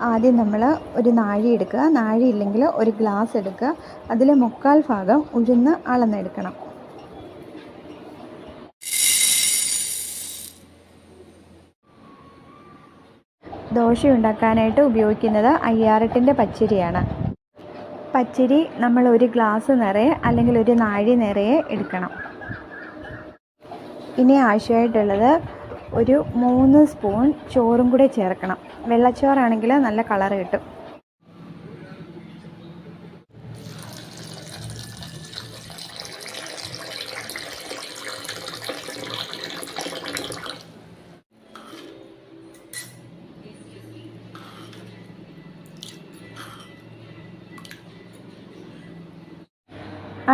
ആദ്യം നമ്മൾ ഒരു നാഴി എടുക്കുക. നാഴി ഇല്ലെങ്കിൽ ഒരു ഗ്ലാസ് എടുക്കുക. അതിൽ മുക്കാൽ ഭാഗം ഉഴുന്ന് അളന്നെടുക്കണം. ദോശ ഉണ്ടാക്കാനായിട്ട് ഉപയോഗിക്കുന്നത് അയ്യാറെട്ടിന്റെ പച്ചരിയാണ്. പച്ചരി നമ്മൾ ഒരു ഗ്ലാസ് നിറയെ അല്ലെങ്കിൽ ഒരു നാഴി നിറയെ എടുക്കണം. ഇനി ആവശ്യമായിട്ടുള്ളത് ഒരു മൂന്ന് സ്പൂൺ ചോറും കൂടെ ചേർക്കണം. വെള്ളച്ചോറാണെങ്കിൽ നല്ല കളർ കിട്ടും.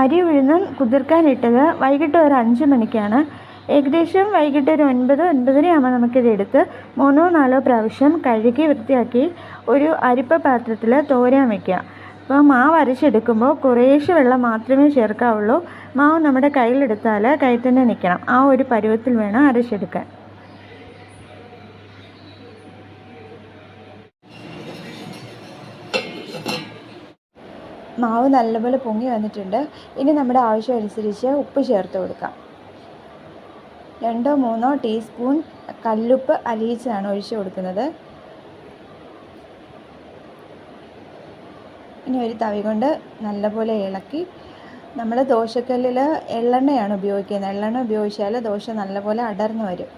അരി ഉഴുന്നും കുതിർക്കാനിട്ടത് വൈകിട്ട് ഒരു അഞ്ച് മണിക്കാണ്. ഏകദേശം വൈകിട്ട് ഒരു ഒൻപത് ഒൻപതരയാകുമ്പോൾ നമുക്കിത് എടുത്ത് മൂന്നോ നാലോ പ്രാവശ്യം കഴുകി വൃത്തിയാക്കി ഒരു അരിപ്പ പാത്രത്തിൽ തോരാൻ വയ്ക്കുക അപ്പോൾ മാവ് അരച്ചെടുക്കുമ്പോൾ കുറേശ്ശെ വെള്ളം മാത്രമേ ചേർക്കാവുള്ളൂ. മാവ് നമ്മുടെ കയ്യിലെടുത്താൽ കയ്യിൽ തന്നെ നിൽക്കണം ആ ഒരു പരുവത്തിൽ വേണം അരച്ചെടുക്കാൻ. മാവ് നല്ലപോലെ പൊങ്ങി വന്നിട്ടുണ്ട്. ഇനി നമ്മുടെ ആവശ്യം അനുസരിച്ച് ഉപ്പ് ചേർത്ത് കൊടുക്കാം. രണ്ടോ മൂന്നോ ടീസ്പൂൺ കല്ലുപ്പ് അലിയിച്ചാണ് ഒഴിച്ചു കൊടുക്കുന്നത്. ഇനി ഒരു തവി കൊണ്ട് നല്ലപോലെ ഇളക്കി. നമ്മൾ ദോശക്കല്ലിൽ എള്ളെണ്ണയാണ് ഉപയോഗിക്കുന്നത്. എള്ളെണ്ണ ഉപയോഗിച്ചാൽ ദോശ നല്ലപോലെ അടർന്നു വരും.